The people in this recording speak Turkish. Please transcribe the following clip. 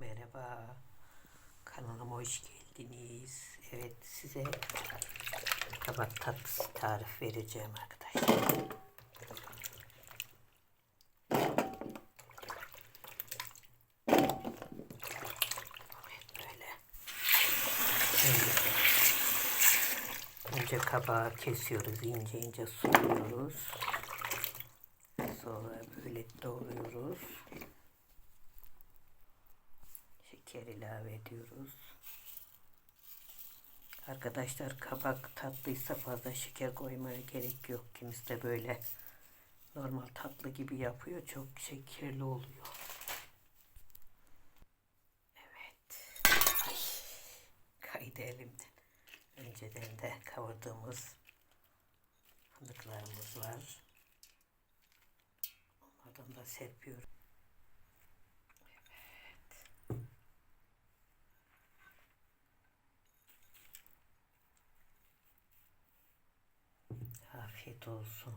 Merhaba. Kanalıma hoş geldiniz. Evet size kabak tatlısı tarif vereceğim arkadaşlar. Evet böyle. Önce, kabağı kesiyoruz. ince ince soyuyoruz. Sonra böyle doğruyoruz. Şeker ilave ediyoruz. Arkadaşlar kabak tatlıysa fazla şeker koymaya gerek yok. Kimisi de böyle normal tatlı gibi yapıyor. Çok şekerli oluyor. Evet. Ay, kaydı elimden. Önceden de kavurduğumuz fındıklarımız var. Onlardan da serpiyorum. que todos son